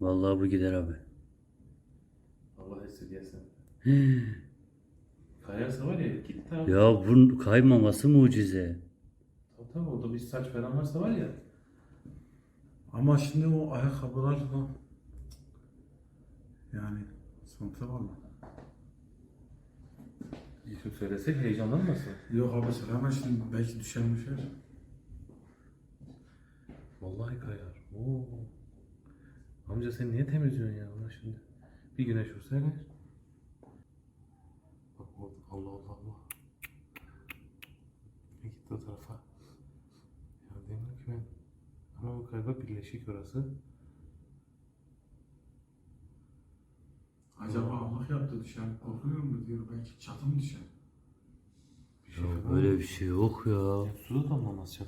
Vallahi bu gider abi. Allah esirgesin. Kayarsa var ya gitti abi. Ya bunun kaymaması mucize. Tabii tabii orada bir saç falan varsa var ya. Ama şimdi o ayakkabılar da yani sıkıntı var mı? Yusuf söylesek heyecanlanmasın. Yok abi söyleme şimdi belki düşer düşer. Vallahi kayar. Oo. Amca sen niye temizliyorsun ya bunu şimdi? Bir güneş vursa kayar. Bak Allah Allah Allah. Ne gitti o tarafa? Ya demiyorum ki ben. Ama bu galiba birleşik orası. Acaba Allah yaptı düşer. Korkuyor mu diyor belki çatı mı düşer? Bir şey Ya falan böyle bir şey yok ya. Ya su da damlamaz çatı.